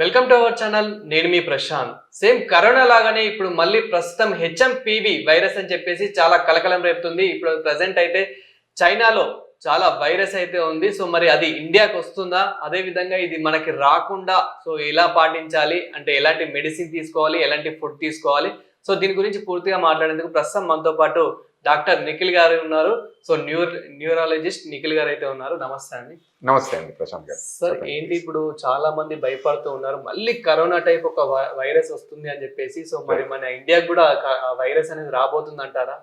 Welcome to our channel నేను మీ Prashanth. Same corona లాగానే ఇప్పుడు మళ్ళీ ప్రస్తుతం హెచ్ఎంపివి వైరస్ అని చెప్పేసి చాలా కలకలం రేపుతుంది. ఇప్పుడు ప్రజెంట్ అయితే చైనాలో చాలా వైరస్ అయితే ఉంది. సో మరి అది ఇండియాకి వస్తుందా? అదే విధంగా ఇది మనకి రాకుండా సో ఎలా పాటించాలి? అంటే ఎలాంటి మెడిసిన్ తీసుకోవాలి? ఎలాంటి ఫుడ్ తీసుకోవాలి? సో దీని గురించి పూర్తిగా మాట్లాడేందుకు ప్రస్తుతం మనతో పాటు డాక్టర్ నిఖిల్ గారు ఉన్నారు. సో న్యూర్ న్యూరాలజిస్ట్ నిఖిల్ గారు అయితే ఉన్నారు. నమస్తే అండి. నమస్తే అండి ప్రశాంత్ గారు. సార్ ఏంటి ఇప్పుడు చాలా మంది భయపడుతూ ఉన్నారు. మళ్ళీ కరోనా టైప్ ఒక వైరస్ వస్తుంది అని చెప్పేసి సో మరి మన ఇండియాకి కూడా వైరస్ అనేది రాబోతుంది అంటారా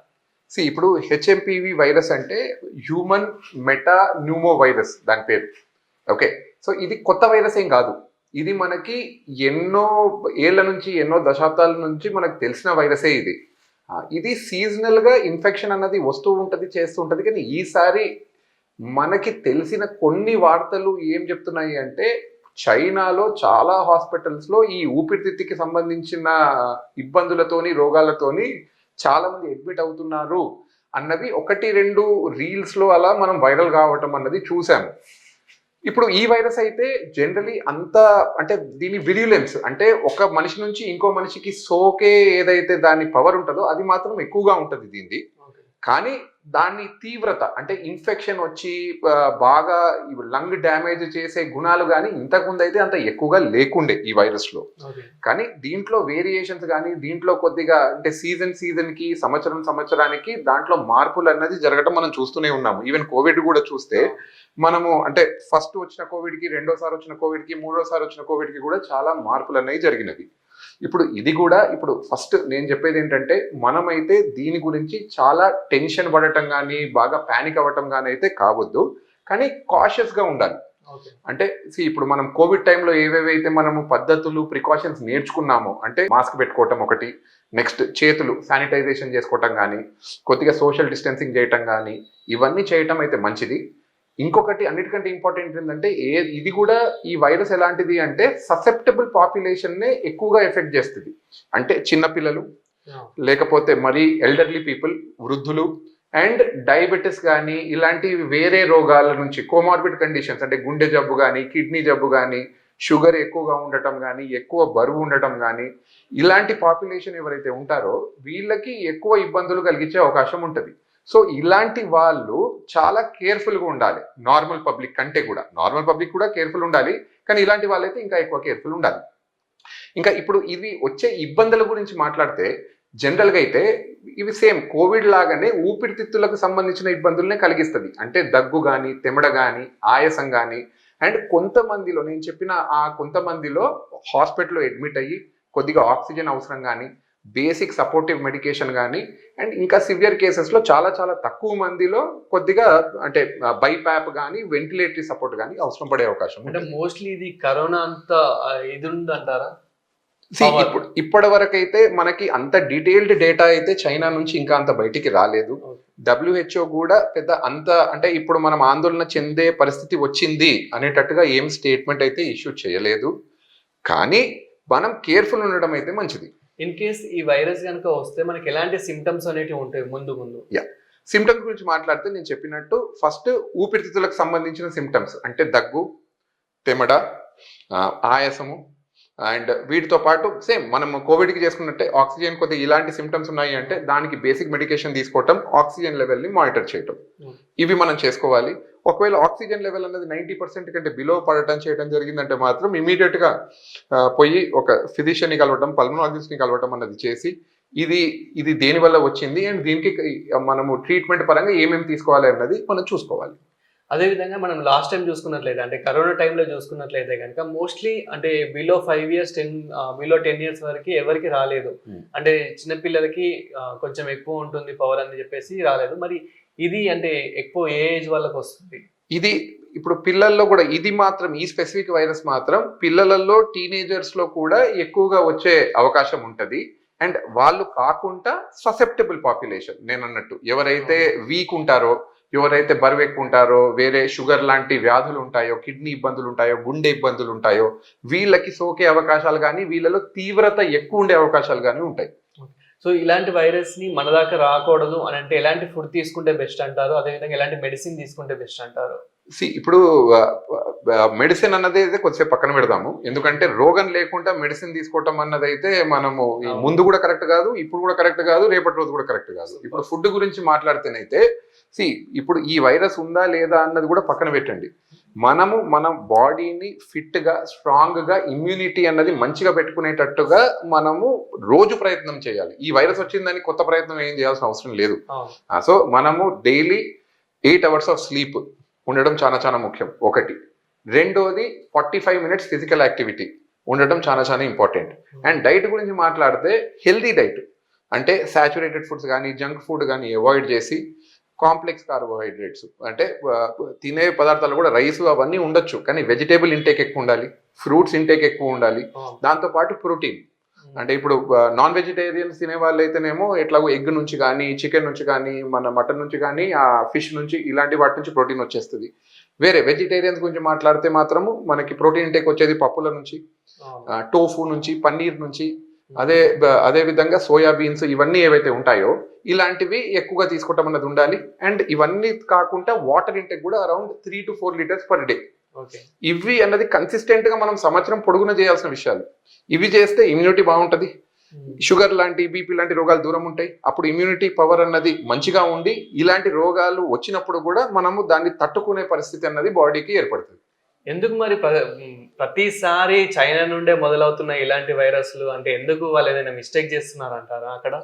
సి ఇప్పుడు హెచ్ఎంపివి వైరస్ అంటే హ్యూమన్ మెటా న్యూమో వైరస్ దాని పేరు. ఓకే సో ఇది కొత్త వైరస్ ఏం కాదు. ఇది మనకి ఎన్నో ఏళ్ళ నుంచి ఎన్నో దశాబ్దాల నుంచి మనకు తెలిసిన వైరసే ఇది. ఇది సీజనల్గా ఇన్ఫెక్షన్ అన్నది వస్తూ ఉంటుంది చేస్తూ ఉంటుంది. కానీ ఈసారి మనకి తెలిసిన కొన్ని వార్తలు ఏం చెప్తున్నాయి అంటే చైనాలో చాలా హాస్పిటల్స్లో ఈ ఊపిరితిత్తుకి సంబంధించిన ఇబ్బందులతోని రోగాలతోని చాలామంది అడ్మిట్ అవుతున్నారు అన్నది ఒకటి రెండు రీల్స్లో అలా మనం వైరల్ కావటం అన్నది చూసాము ఇప్పుడు ఈ వైరస్ అయితే జనరలీ అంత అంటే దీని విరియులెన్స్ అంటే ఒక మనిషి నుంచి ఇంకో మనిషికి సోకే ఏదైతే దాని పవర్ ఉంటుందో అది మాత్రం ఎక్కువగా ఉంటుంది దీనిది. కానీ దాని తీవ్రత అంటే ఇన్ఫెక్షన్ వచ్చి బాగా లంగ్ డ్యామేజ్ చేసే గుణాలు కానీ ఇంతకుముందు అయితే అంత ఎక్కువగా లేకుండే ఈ వైరస్లో ఓకే. కానీ దీంట్లో వేరియేషన్స్ కానీ దీంట్లో కొద్దిగా అంటే సీజన్ సీజన్కి సంవత్సరం సంవత్సరానికి దాంట్లో మార్పులు అన్నది జరగటం మనం చూస్తూనే ఉన్నాము. ఈవెన్ కోవిడ్ కూడా చూస్తే మనము అంటే ఫస్ట్ వచ్చిన కోవిడ్కి రెండోసారి వచ్చిన కోవిడ్కి మూడోసారి వచ్చిన కోవిడ్కి కూడా చాలా మార్పులు అనేవి జరిగినవి. ఇప్పుడు ఇది కూడా ఇప్పుడు ఫస్ట్ నేను చెప్పేది ఏంటంటే మనమైతే దీని గురించి చాలా టెన్షన్ పడటం కానీ బాగా పానిక్ అవ్వటం కానీ అయితే కావద్దు. కానీ cautious గా ఉండాలి. అంటే ఇప్పుడు మనం కోవిడ్ టైంలో ఏవేవైతే మనము పద్ధతులు ప్రికాషన్స్ నేర్చుకున్నామో అంటే మాస్క్ పెట్టుకోవటం ఒకటి నెక్స్ట్ చేతులు శానిటైజేషన్ చేసుకోవటం కానీ కొద్దిగా సోషల్ డిస్టెన్సింగ్ చేయటం కానీ ఇవన్నీ చేయటం అయితే మంచిది. ఇంకొకటి అన్నిటికంటే ఇంపార్టెంట్ ఏంటంటే ఏ ఇది కూడా ఈ వైరస్ ఎలాంటిది అంటే ససెప్టబుల్ పాపులేషన్నే ఎక్కువగా ఎఫెక్ట్ చేస్తుంది. అంటే చిన్నపిల్లలు లేకపోతే మరి ఎల్డర్లీ పీపుల్ వృద్ధులు అండ్ డయాబెటిస్ కానీ ఇలాంటి వేరే రోగాల నుంచి కోమార్బిడ్ కండిషన్స్ అంటే గుండె జబ్బు కానీ కిడ్నీ జబ్బు కానీ షుగర్ ఎక్కువగా ఉండటం కానీ ఎక్కువ బరువు ఉండటం కానీ ఇలాంటి పాపులేషన్ ఎవరైతే ఉంటారో వీళ్ళకి ఎక్కువ ఇబ్బందులు కలిగించే అవకాశం ఉంటుంది. సో ఇలాంటి వాళ్ళు చాలా కేర్ఫుల్గా ఉండాలి. నార్మల్ పబ్లిక్ కంటే కూడా. నార్మల్ పబ్లిక్ కూడా కేర్ఫుల్ ఉండాలి. కానీ ఇలాంటి వాళ్ళైతే ఇంకా ఎక్కువ కేర్ఫుల్ ఉండాలి. ఇంకా ఇప్పుడు ఇవి వచ్చే ఇబ్బందుల గురించి మాట్లాడితే జనరల్గా అయితే ఇవి సేమ్ కోవిడ్ లాగానే ఊపిరితిత్తులకు సంబంధించిన ఇబ్బందులనే కలిగిస్తుంది. అంటే దగ్గు కానీ తెమడ కానీ ఆయాసం కానీ అండ్ కొంతమందిలో నేను చెప్పిన ఆ కొంతమందిలో హాస్పిటల్లో అడ్మిట్ అయ్యి కొద్దిగా ఆక్సిజన్ అవసరం కానీ బేసిక్ సపోర్టివ్ మెడికేషన్ కానీ అండ్ ఇంకా సివియర్ కేసెస్లో చాలా చాలా తక్కువ మందిలో కొద్దిగా అంటే బైపాప్ కానీ వెంటిలేటరీ సపోర్ట్ కానీ అవసరం పడే అవకాశం అంటే మోస్ట్లీ ఇది కరోనా అంత ఇది ఉంది అంటారా See, ఇప్పుడు ఇప్పటి వరకు అయితే మనకి అంత డీటెయిల్డ్ డేటా అయితే చైనా నుంచి ఇంకా అంత బయటికి రాలేదు. డబ్ల్యూహెచ్ఓ కూడా పెద్ద అంత అంటే ఇప్పుడు మనం ఆందోళన చెందే పరిస్థితి వచ్చింది అనేటట్టుగా ఏం స్టేట్మెంట్ అయితే ఇష్యూ చేయలేదు. కానీ మనం కేర్ఫుల్ ఉండడం అయితే మంచిది. ఇన్ కేస్ ఈ వైరస్ కనుక వస్తే మనకి ఎలాంటి సిమ్టమ్స్ అనేటివి ఉంటాయి ముందు ముందు? సిమ్టమ్స్ గురించి మాట్లాడితే నేను చెప్పినట్టు ఫస్ట్ ఊపిరితిత్తులకు సంబంధించిన సిమ్టమ్స్ అంటే దగ్గు తెమడ ఆయాసము అండ్ వీటితో పాటు సేమ్ మనం కోవిడ్కి చేసుకున్నట్టే ఆక్సిజన్ కొద్దిగా ఇలాంటి సిమ్టమ్స్ ఉన్నాయి అంటే దానికి బేసిక్ మెడికేషన్ తీసుకోవటం ఆక్సిజన్ లెవెల్ని మానిటర్ చేయటం. Hmm. ఇవి మనం చేసుకోవాలి. ఒకవేళ ఆక్సిజన్ లెవెల్ అనేది నైంటీ పర్సెంట్ కంటే బిలో పడటం చేయడం జరిగిందంటే మాత్రం ఇమీడియట్గా పోయి ఒక ఫిజిషియన్ని కలవటం పల్మనాలజిస్ట్ని కలవటం అన్నది చేసి ఇది ఇది దేని వల్ల వచ్చింది అండ్ దీనికి మనము ట్రీట్మెంట్ పరంగా ఏమేమి తీసుకోవాలి అన్నది మనం చూసుకోవాలి. అదే విధంగా మనం లాస్ట్ టైం చూసుకున్నట్లయితే అంటే కరోనా టైంలో చూసుకున్నట్లయితే కనుక మోస్ట్లీ అంటే below five years ten below ten years వరకు ఎవరికి రాలేదు. అంటే చిన్నపిల్లలకి కొంచెం ఎక్కువ ఉంటుంది పవర్ అని చెప్పేసి రాలేదు. మరి ఇది అంటే ఎక్కువ ఏ ఏజ్ వాళ్ళకి వస్తుంది? ఇది ఇప్పుడు పిల్లల్లో కూడా ఇది మాత్రం ఈ స్పెసిఫిక్ వైరస్ మాత్రం పిల్లలలో టీనేజర్స్లో కూడా ఎక్కువగా వచ్చే అవకాశం ఉంటది. అండ్ వాళ్ళు కాకుండా ససెప్టబుల్ పాపులేషన్ నేను అన్నట్టు ఎవరైతే వీక్ ఉంటారో ఎవరైతే బరువు ఎక్కువ ఉంటారో వేరే షుగర్ లాంటి వ్యాధులు ఉంటాయో కిడ్నీ ఇబ్బందులు ఉంటాయో గుండె ఇబ్బందులు ఉంటాయో వీళ్ళకి సోకే అవకాశాలు కానీ వీళ్ళలో తీవ్రత ఎక్కువ ఉండే అవకాశాలు కానీ ఉంటాయి. సో ఇలాంటి వైరస్ని మన దాకా రాకూడదు అని అంటే ఎలాంటి ఫుడ్ తీసుకుంటే బెస్ట్ అంటారు? అదేవిధంగా ఎలాంటి మెడిసిన్ తీసుకుంటే బెస్ట్ అంటారు? సి ఇప్పుడు మెడిసిన్ అన్నది అయితే కొద్దిసేపు పక్కన పెడదాము. ఎందుకంటే రోగం లేకుండా మెడిసిన్ తీసుకోవటం అన్నది అయితే మనము. ముందు కూడా కరెక్ట్ కాదు ఇప్పుడు కూడా కరెక్ట్ కాదు రేపటి రోజు కూడా కరెక్ట్ కాదు. ఇప్పుడు ఫుడ్ గురించి మాట్లాడితేనైతే సి ఇప్పుడు ఈ వైరస్ ఉందా లేదా అన్నది కూడా పక్కన పెట్టండి. మనము మన బాడీని ఫిట్గా స్ట్రాంగ్గా ఇమ్యూనిటీ అన్నది మంచిగా పెట్టుకునేటట్టుగా మనము రోజు ప్రయత్నం చేయాలి. ఈ వైరస్ వచ్చిందని కొత్త ప్రయత్నం ఏం చేయాల్సిన అవసరం లేదు. సో మనము daily eight hours of sleep ఉండడం చాలా చాలా ముఖ్యం. ఒకటి. రెండోది forty five minutes physical activity ఉండడం చాలా చాలా ఇంపార్టెంట్. అండ్ డైట్ గురించి మాట్లాడితే హెల్దీ డైట్. అంటే సాచురేటెడ్ ఫుడ్స్ కానీ జంక్ ఫుడ్ కానీ అవాయిడ్ చేసి కాంప్లెక్స్ కార్బోహైడ్రేట్స్. అంటే తినే పదార్థాలు కూడా రైస్ అవన్నీ ఉండొచ్చు కానీ వెజిటేబుల్ ఇంటేక్ ఎక్కువ ఉండాలి ఫ్రూట్స్ ఇంటేక్ ఎక్కువ ఉండాలి. దాంతోపాటు ప్రోటీన్. అంటే ఇప్పుడు నాన్ వెజిటేరియన్స్ తినే వాళ్ళైతేనేమో ఎట్లాగో ఎగ్ నుంచి కానీ చికెన్ నుంచి కానీ మన మటన్ నుంచి కానీ ఆ ఫిష్ నుంచి ఇలాంటి వాటి నుంచి ప్రోటీన్ వచ్చేస్తుంది. వేరే వెజిటేరియన్స్ గురించి మాట్లాడితే మాత్రము మనకి ప్రోటీన్ ఇంటేక్ వచ్చేది పప్పుల నుంచి. టోఫు నుంచి పన్నీర్ నుంచి అదే అదే విధంగా సోయా బీన్స్ ఇవన్నీ ఏవైతే ఉంటాయో ఇలాంటివి ఎక్కువగా తీసుకోవటం అన్నది ఉండాలి. అండ్ ఇవన్నీ కాకుండా వాటర్ ఇంటేక్ కూడా around three to four litres per day ఇవి అన్నది కన్సిస్టెంట్గా మనం సంవత్సరం పొడుగున చేయాల్సిన విషయాలు. ఇవి చేస్తే ఇమ్యూనిటీ బాగుంటది. షుగర్ లాంటి బీపీ లాంటి రోగాలు దూరం ఉంటాయి. అప్పుడు ఇమ్యూనిటీ పవర్ అన్నది మంచిగా ఉండి ఇలాంటి రోగాలు వచ్చినప్పుడు కూడా మనము దాన్ని తట్టుకునే పరిస్థితి అన్నది బాడీకి ఏర్పడుతుంది. ఎందుకు మరి ప్రతిసారి చైనా నుండే మొదలవుతున్న ఇలాంటి వైరస్లు అంటే ఎందుకు వాళ్ళు ఏదైనా మిస్టేక్ చేస్తున్నారంటారా అక్కడ?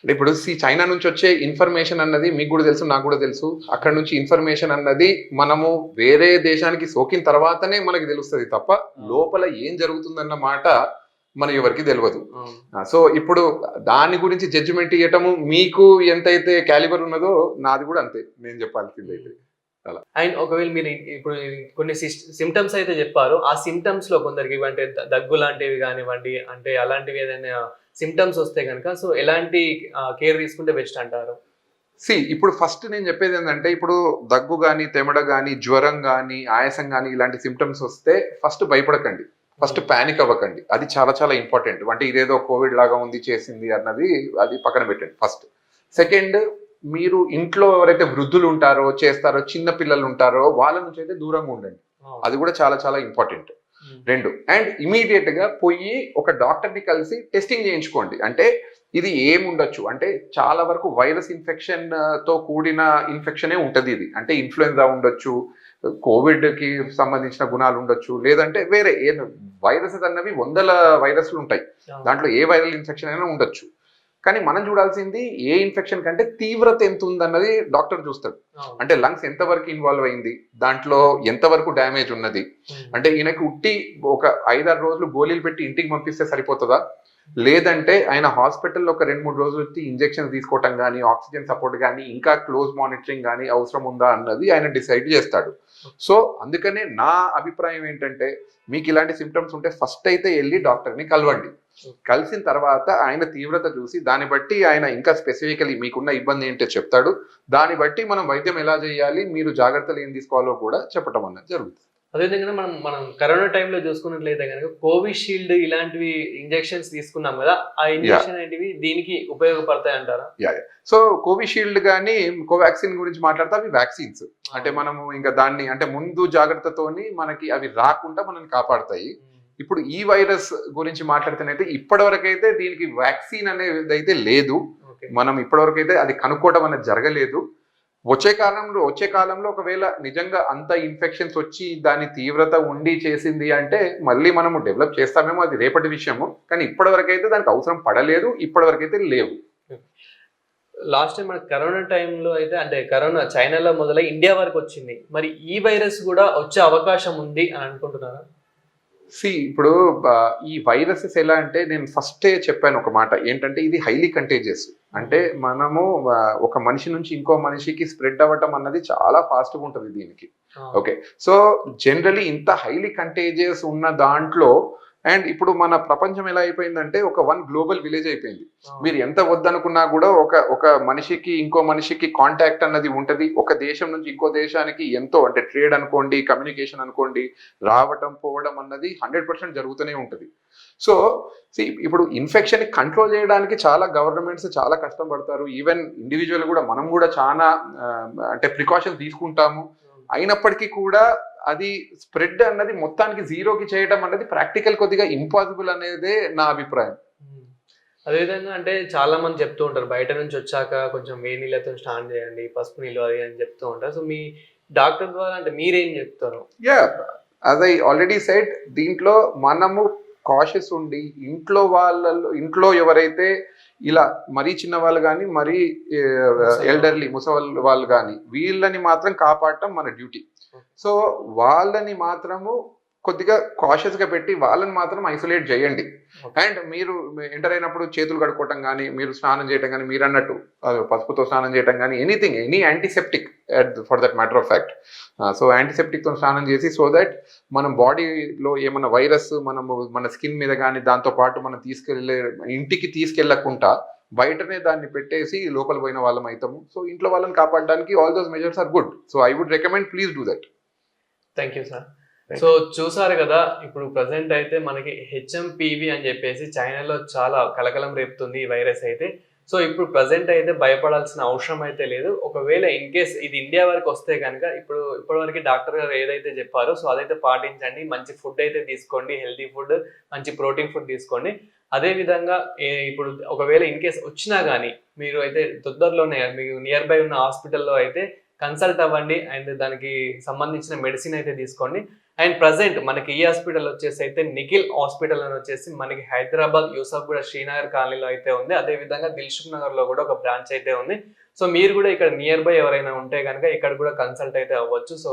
అంటే ఇప్పుడు సి చైనా నుంచి వచ్చే ఇన్ఫర్మేషన్ అన్నది మీకు కూడా తెలుసు నాకు కూడా తెలుసు. అక్కడ నుంచి ఇన్ఫర్మేషన్ అన్నది మనము వేరే దేశానికి సోకిన తర్వాతనే మనకి తెలుస్తుంది తప్ప లోపల ఏం జరుగుతుందన్న మాట మన ఎవరికి తెలియదు. సో ఇప్పుడు దాని గురించి జడ్జిమెంట్ ఇవ్వటము మీకు ఎంతైతే క్యాలిబర్ ఉన్నదో నాది కూడా అంతే నేను చెప్పాల్సింది అయితే అండ్ ఒకవేళ మీరు ఇప్పుడు కొన్ని సిమ్టమ్స్ అయితే చెప్పారు. ఆ సిమ్టమ్స్లో కొందరికి అంటే దగ్గు లాంటివి కానివ్వండి అంటే అలాంటివి ఏదైనా సిమ్టమ్స్ వస్తే కనుక సో ఎలాంటి కేర్ తీసుకుంటే బెస్ట్ అంటారు? సి ఇప్పుడు ఫస్ట్ నేను చెప్పేది ఏంటంటే ఇప్పుడు దగ్గు కానీ తెమడ కానీ జ్వరం కానీ ఆయాసం కానీ ఇలాంటి సిమ్టమ్స్ వస్తే ఫస్ట్ భయపడకండి. ఫస్ట్ పానిక్ అవ్వకండి. అది చాలా చాలా ఇంపార్టెంట్ అంటే ఇదేదో కోవిడ్ లాగా ఉంది చేసింది అన్నది అది పక్కన పెట్టండి ఫస్ట్ సెకండ్ మీరు ఇంట్లో ఎవరైతే వృద్ధులు ఉంటారో చేస్తారో చిన్న పిల్లలు ఉంటారో వాళ్ళ నుంచి అయితే దూరంగా ఉండండి. అది కూడా చాలా చాలా ఇంపార్టెంట్ రెండు అండ్ ఇమీడియట్గా పోయి ఒక డాక్టర్ని కలిసి టెస్టింగ్ చేయించుకోండి. అంటే ఇది ఏముండొచ్చు? అంటే చాలా వరకు వైరస్ ఇన్ఫెక్షన్తో కూడిన ఇన్ఫెక్షనే ఉంటది ఇది. అంటే ఇన్ఫ్లుయెన్జా ఉండొచ్చు కోవిడ్కి సంబంధించిన గుణాలు ఉండొచ్చు లేదంటే వేరే ఏ వైరసెస్ అన్నవి వందల వైరస్లు ఉంటాయి. దాంట్లో ఏ వైరల్ ఇన్ఫెక్షన్ అయినా ఉండొచ్చు. కానీ మనం చూడాల్సింది ఏ ఇన్ఫెక్షన్ కంటే తీవ్రత ఎంత ఉందన్నది డాక్టర్ చూస్తాడు. అంటే లంగ్స్ ఎంతవరకు ఇన్వాల్వ్ అయింది దాంట్లో ఎంతవరకు డ్యామేజ్ ఉన్నది. అంటే ఈయనకి ఉట్టి ఒక ఐదారు రోజులు గోళీలు పెట్టి ఇంటికి పంపిస్తే సరిపోతుందా? లేదంటే ఆయన హాస్పిటల్లో ఒక రెండు మూడు రోజులు వచ్చి ఇంజెక్షన్ తీసుకోవటం కానీ ఆక్సిజన్ సపోర్ట్ కానీ ఇంకా క్లోజ్ మానిటరింగ్ కానీ అవసరం ఉందా అన్నది ఆయన డిసైడ్ చేస్తాడు. సో అందుకనే నా అభిప్రాయం ఏంటంటే మీకు ఇలాంటి సిమ్టమ్స్ ఉంటే ఫస్ట్ అయితే వెళ్ళి డాక్టర్ని కలవండి. కలిసిన తర్వాత ఆయన తీవ్రత చూసి దాన్ని బట్టి ఆయన ఇంకా స్పెసిఫికలీ మీకున్న ఇబ్బంది ఏంటో చెప్తాడు. దాన్ని బట్టి మనం వైద్యం ఎలా చేయాలి మీరు జాగ్రత్తలు ఏం తీసుకోవాలో కూడా చెప్పటం అన్నది జరుగుతుంది. అదేవిధంగా మనం మనం కరోనా టైంలో చూసుకున్నట్లయితే కనుక కోవిషీల్డ్ ఇలాంటివి ఇంజెక్షన్స్ తీసుకున్నాం కదా ఆ ఇంజెక్షన్ అనేటివి దీనికి ఉపయోగపడతాయి అంటారా? సో కోవిషీల్డ్ కానీ కోవాక్సిన్ గురించి మాట్లాడితే అవి వ్యాక్సిన్స్ అంటే మనము ఇంకా దాన్ని అంటే ముందు జాగ్రత్తతోని మనకి అవి రాకుండా మనల్ని కాపాడతాయి. ఇప్పుడు ఈ వైరస్ గురించి మాట్లాడితేనైతే ఇప్పటివరకు అయితే దీనికి వ్యాక్సిన్ అనేది అయితే లేదు మనం ఇప్పటివరకు అయితే అది కనుక్కోవడం అనేది జరగలేదు. వచ్చే కాలంలో వచ్చే కాలంలో ఒకవేళ నిజంగా అంత ఇన్ఫెక్షన్స్ వచ్చి దాని తీవ్రత ఉండి చేసింది అంటే మళ్ళీ మనము డెవలప్ చేస్తామేమో అది రేపటి విషయము. కానీ ఇప్పటివరకు అయితే దానికి అవసరం పడలేదు ఇప్పటివరకు అయితే లేవు లాస్ట్ టైం మన కరోనా టైంలో అయితే అంటే కరోనా చైనాలో మొదలై ఇండియా వరకు వచ్చింది. మరి ఈ వైరస్ కూడా వచ్చే అవకాశం ఉంది అని అనుకుంటున్నారా? సి ఇప్పుడు ఈ వైరసెస్ ఎలా అంటే నేను ఫస్టే చెప్పాను ఒక మాట. ఏంటంటే ఇది హైలీ కంటేజియస్. అంటే మనము ఒక మనిషి నుంచి ఇంకో మనిషికి స్ప్రెడ్ అవ్వటం అన్నది చాలా ఫాస్ట్గా ఉంటుంది దీనికి. ఓకే. సో జనరలీ ఇంత హైలీ కంటేజియస్ ఉన్న దాంట్లో అండ్ ఇప్పుడు మన ప్రపంచం ఎలా అయిపోయిందంటే ఒక వన్ గ్లోబల్ విలేజ్ అయిపోయింది. మీరు ఎంత వద్దనుకున్నా కూడా ఒక ఒక మనిషికి ఇంకో మనిషికి కాంటాక్ట్ అన్నది ఉంటది. ఒక దేశం నుంచి ఇంకో దేశానికి ఎంతో అంటే ట్రేడ్ అనుకోండి కమ్యూనికేషన్ అనుకోండి రావటం పోవడం అన్నది హండ్రెడ్ పర్సెంట్ జరుగుతూనే ఉంటది. సో ఇప్పుడు ఇన్ఫెక్షన్ కంట్రోల్ చేయడానికి చాలా గవర్నమెంట్స్ చాలా కష్టం పడతారు. ఈవెన్ ఇండివిజువల్ కూడా మనం కూడా చాలా అంటే ప్రికాషన్స్ తీసుకుంటాము. అయినప్పటికీ కూడా అది స్ప్రెడ్ అన్నది మొత్తానికి జీరోకి చేయడం అన్నది ప్రాక్టికల్ కొద్దిగా ఇంపాసిబుల్ అనేదే నా అభిప్రాయం. అదేవిధంగా అంటే చాలా మంది చెప్తూ ఉంటారు బయట నుంచి వచ్చాక కొంచెం వేడి నీళ్ళతో స్నానం చేయండి పసుపు నీళ్ళు అది అని చెప్తూ ఉంటారు. సో మీ డాక్టర్ ద్వారా అంటే మీరేం చెప్తారు? యా అదే ఆల్రెడీ సెడ్ దీంట్లో మనము కాషియస్ ఉండి ఇంట్లో వాళ్ళలో ఇంట్లో ఎవరైతే ఇలా మరీ చిన్న వాళ్ళు కానీ మరీ ఎల్డర్లీ ముసలి వాళ్ళు కానీ వీళ్ళని మాత్రం కాపాడటం మన డ్యూటీ. సో వాళ్ళని మాత్రము కొద్దిగా కాషియస్గా పెట్టి వాళ్ళని మాత్రం ఐసోలేట్ చేయండి. అండ్ మీరు ఎంటర్ అయినప్పుడు చేతులు కడుక్కోవటం కానీ మీరు స్నానం చేయటం కానీ మీరు అన్నట్టు పసుపుతో స్నానం చేయటం కానీ anything any antiseptic for that matter of fact so యాంటీసెప్టిక్తో స్నానం చేసి సో దట్ మనం బాడీలో ఏమైనా వైరస్ మనము మన స్కిన్ మీద కానీ దాంతో పాటు మనం తీసుకెళ్ళే ఇంటికి తీసుకెళ్ళకుండా బయటనే దాన్ని పెట్టేసి లోపల పోయిన వాళ్ళం అవుతాము సో ఇంట్లో వాళ్ళని కాపాడడానికి all those measures are good so I would recommend please do that thank you sir Thank so చూసారు కదా ఇప్పుడు ప్రజెంట్ అయితే మనకి హెచ్ఎంపివి అని చెప్పేసి చైనాలో చాలా కలకలం రేపుతుంది ఈ వైరస్ అయితే. సో ఇప్పుడు ప్రజెంట్ అయితే భయపడాల్సిన అవసరం అయితే లేదు. ఒకవేళ ఇన్ కేస్ ఇది ఇండియా వరకు వస్తే కనుక ఇప్పుడు ఇప్పటివరకు డాక్టర్ గారు ఏదైతే చెప్పారో సో అదైతే పాటించండి. మంచి ఫుడ్ అయితే తీసుకోండి హెల్తీ ఫుడ్ మంచి ప్రోటీన్ ఫుడ్ తీసుకోండి. అదే విధంగా ఇప్పుడు ఒకవేళ ఇన్ కేస్ వచ్చినా కానీ మీరు అయితే తొందరలోనే మీకు నియర్ బై ఉన్న హాస్పిటల్లో అయితే కన్సల్ట్ అవ్వండి అండ్ దానికి సంబంధించిన మెడిసిన్ అయితే తీసుకోండి. అండ్ ప్రజెంట్ మనకి ఈ హాస్పిటల్ వచ్చేసి అయితే నిఖిల్ హాస్పిటల్ అని వచ్చేసి మనకి హైదరాబాద్ యూసఫ్ కూడా శ్రీనగర్ కాలనీలో అయితే ఉంది. అదే విధంగా దిల్సుఖ్ నగర్లో కూడా ఒక బ్రాంచ్ అయితే ఉంది. సో మీరు కూడా ఇక్కడ నియర్ బై ఎవరైనా ఉంటే కనుక ఇక్కడ కూడా కన్సల్ట్ అయితే అవ్వచ్చు. సో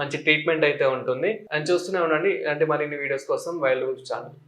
మంచి ట్రీట్మెంట్ అయితే ఉంటుంది. అండ్ చూస్తూనే ఉండండి. అంటే మరిన్ని వీడియోస్ కోసం వైల్డ్ ఛానల్.